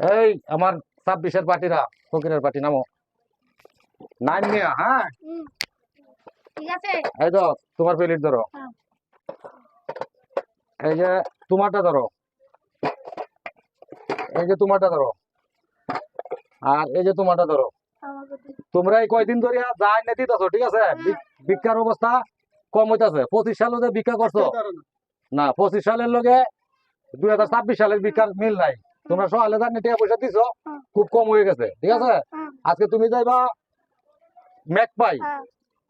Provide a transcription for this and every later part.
এই আমার ছাব্বিশের পার্টিরা ফকিরের পার্টি নামো। নাইন নিয়া হ্যাঁ। ঠিক আছে। এই তো তোমার প্লেট ধরো। হ্যাঁ। এই যে তোমারটা ধরো। এই যে তোমারটা ধরো। আর এই যে তোমারটা ধরো। তোমরা এই কয়দিন ধরে যা এনে দিতেছো ঠিক আছে? বি- ভিক্ষার অবস্থা কম হইতাছে। পঁচিশ সালে যে ভিক্ষা করছ? না পঁচিশ সালের লগে দুই হাজার ছাব্বিশ সালের ভিক্ষার মিল নাই। তোমরা সকালে যা টাকা পয়সা দিছো হ্যাঁ। খুব কম হয়ে গেছে ঠিক আছে? হ্যাঁ, আজকে তুমি যাইবা মেকপাই হ্যাঁ,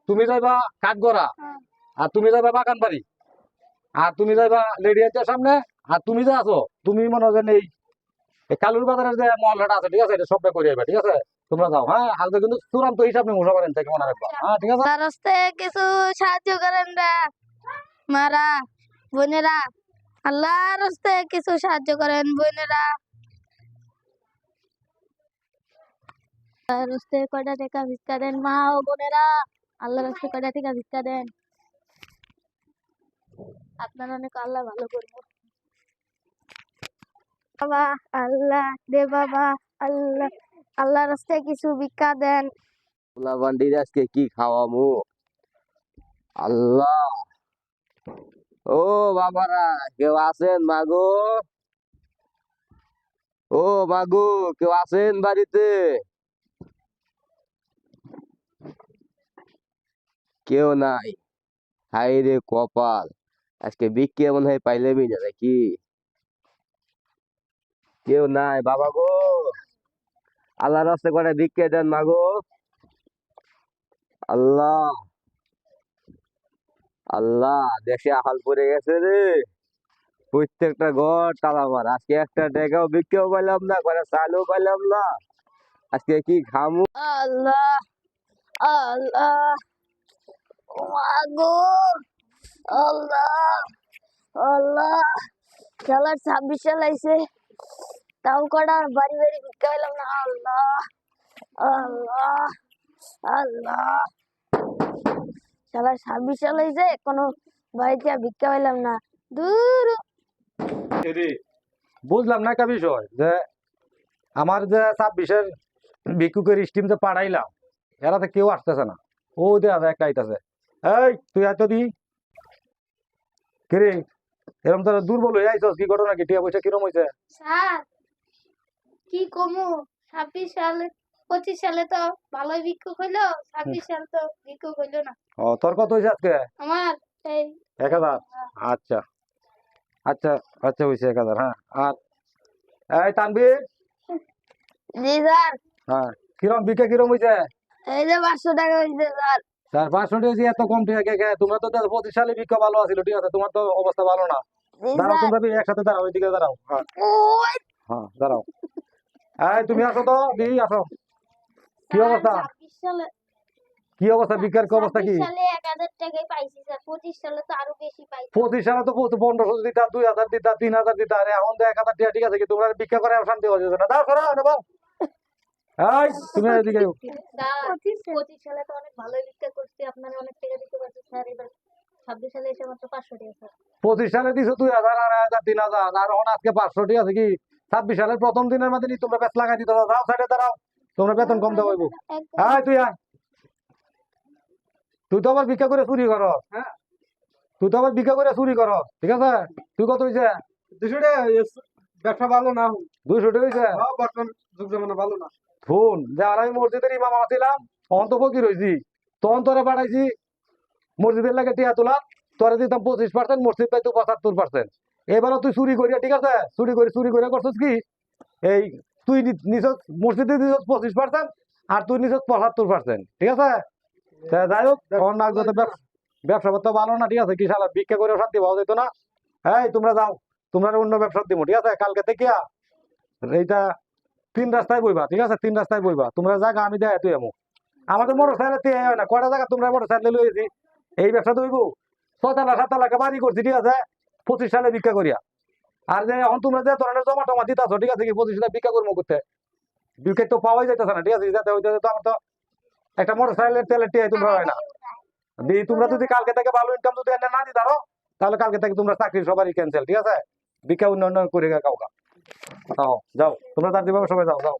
তুমি যাইবা কাঠগড়া হ্যাঁ। আর তুমি যাইবা বাগানবাড়ি আর তুমি যাইবা লেডিয়ার সামনে আর তুমি যে আছো তুমি মনে হয় এই কালুর বাজারের যে মহল্লাটা আছে ঠিক আছে? এটা সবটা করে যাবে ঠিক আছে? তোমরা যাও হ্যাঁ? আজকে কিন্তু চূড়ান্ত হিসাব নেই মুসা করেন থেকে মনে রাখবা হ্যাঁ ঠিক আছে? তার হস্তে কিছু সাহায্য করেন রে। মারা বোনেরা আল্লাহর হস্তে কিছু সাহায্য করেন বোনেরা। হস্তে কয়টা টাকা ভিক্ষা দেন? মা ও বোনেরা, আল্লাহর হস্তে কয়টা ভিক্ষা দেন? আপনার অনেক আল্লাহ ভালো করব। বাবা, আল্লাহ, দে বাবা, আল্লাহ, আল্লাহর হস্তে কিছু ভিক্ষা দেন। আজকে কি আল্লাহ। ও বাবারা, কেউ আছেন মাগো? ও মাগো, কেউ আছেন বাড়িতে? কেউ নাই। হাই রে কপাল, আজকে বিক্রি মনে হয় পাইলেমই না নাকি? কেউ নাই, বাবা গো। আল্লাহর রাস্তে করে ভিক্ষে দেন মাগো? আল্লাহ। আল্লাহ, দেশে আহাল পড়ে গেছে রে। প্রত্যেকটা ঘর তালামার আজকে একটা টাকাও বিক্রিও পাইলাম না করে চালও পাইলাম না। আজকে কি খামু? আল্লাহ আল্লাহ। খেলার তাও কটা? বাড়ি ভিক্ষা হইলাম না। আল্লাহ কোনো ভিক্ষা হইলাম না। বুঝলাম না একটা বিষয়, যে আমার যে ছাব্বিশের ভিক্ষুকের স্টিম যে পাঠাইলাম এরা তো কেউ আসতেছে না। ও দেখা যায় একটা এই তুই এত দি কিরে এরকম তোরা দুর্বল হয়ে আইছস? কি ঘটনা কি? টিয়া পয়সা কিরম হয়েছে স্যার কি কমু? ছাব্বিশ সালে পঁচিশ সালে তো ভালোই ভিক্ষুক হইল ছাব্বিশ সালে তো ভিক্ষুক হইল না। ও তোর কত হয়েছে আজকে? আমার এই এক হাজার? আচ্ছা। আচ্ছা আচ্ছা এক হাজার হ্যাঁ। আর এই তানবীর জি স্যার। হ্যাঁ। কিরম বিকে কিরম হয়েছে এই যে পাঁচশো টাকা হইছে স্যার। স্যার পাঁচশো এত কম কে তোমরা তো পঁচিশ সালে ভালো আছিল ঠিক আছে? তোমার তো অবস্থা ভালো না। দাঁড়াও তোমরা একসাথে দাঁড়াও ওইদিকে দাঁড়াও। হ্যাঁ। হ্যাঁ দাঁড়াও। এই তুমি আসো তো আসো। কি অবস্থা? কি অবস্থা? বিকার কি অবস্থা কি? পঁচিশ সালে তো পনেরোশো দিতা দুই হাজার দিতা তিন হাজার দিতা এখন তো এক হাজার ঠিক আছে কি তোমরা বিক্রি করে শান্তি হয়ে যাবে না। দাও এই তুমি এদিকে স্যার পঁচিশ সালে তো অনেক ভিক্ষা করছি আপনারা অনেক টাকা দিতে স্যার এবার সালে এসে মাত্র পাঁচশো টাকা স্যার। পঁচিশ সালে দিছো দুই হাজার আর হাজার তিন হাজার আর এখন আজকে পাঁচশো ঠিক আছে কি? ছাব্বিশ সালের প্রথম দিনের মধ্যে নি তোমরা বেশ লাগাই দিতে দাও সাইডে দাঁড়াও তোমরা বেতন কম দেবো একদম। আয় তুই আয়। তুই তো আবার ভিক্ষা করে চুরি কর হ্যাঁ? তুই তো আবার ভিক্ষা করে চুরি কর ঠিক আছে? তুই কত হয়েছে দুশো টাকা ব্যবসা ভালো না। দুইশো টাকা হয়েছে হ্যাঁ, বর্তমান যুগ জামানা ভালো না। আর আমি মসজিদের ইমাম আসছিলাম তখন তো ফকির হয়েছি তখন তোরে পাঠাইছি, মসজিদের লাগে টিয়া তোলা, তোরে দিতাম পঁচিশ পার্সেন্ট মসজিদ পাইতো পঁচাত্তর পার্সেন্ট এবারও তুই চুরি করিয়া, ঠিক আছে? চুরি করে চুরি করে করছিস কি? এই, তুই নিছ মসজিদে দিছ পঁচিশ পার্সেন্ট আর তুই নিছ পঁচাত্তর পার্সেন্ট ঠিক আছে? যাই হোক, তখন না ব্যবসা করতে ভালো না, ঠিক আছে? কি সালা ভিক্ষা করে শান্তি পাওয়া যেত না? এই, তোমরা যাও, তোমরা অন্য ব্যবসা দিব, ঠিক আছে? কালকে থেকে এইটা তিন রাস্তায় বইবা, ঠিক আছে? তিন রাস্তায় বইবা। তোমরা জায়গা আমি দেয় তুই এমন আমাদের মোটর সাইকেল হয় না কয়টা জায়গা তোমরা মোটর সাইকেল লইছি এই ব্যবসা তো হইব। ছতলা সাতলা বাড়ি করছি, ঠিক আছে? পঁচিশ সালে ভিক্ষা করিয়া। আর যে এখন তোমরা যে ধরনের জমা টমা দিতাছো, ঠিক আছে কি? পঁচিশ সালে ভিক্ষা করব করতে। ভিক্ষা তো পাওয়াই যাইতেছে না, ঠিক আছে? যাতে হইতে তো আমার তো একটা মোটর সাইকেলের তেলের টিয়াই তোমরা হয় না। দি, তোমরা যদি কালকে থেকে ভালো ইনকাম যদি না দিতারো, তাহলে কালকে থেকে তোমরা চাকরি সবারই ক্যান্সেল ঠিক আছে? ভিক্ষা উন্নয়ন করে কাউকা। যাও তোমরা তার দিবে সবাই যাও যাও।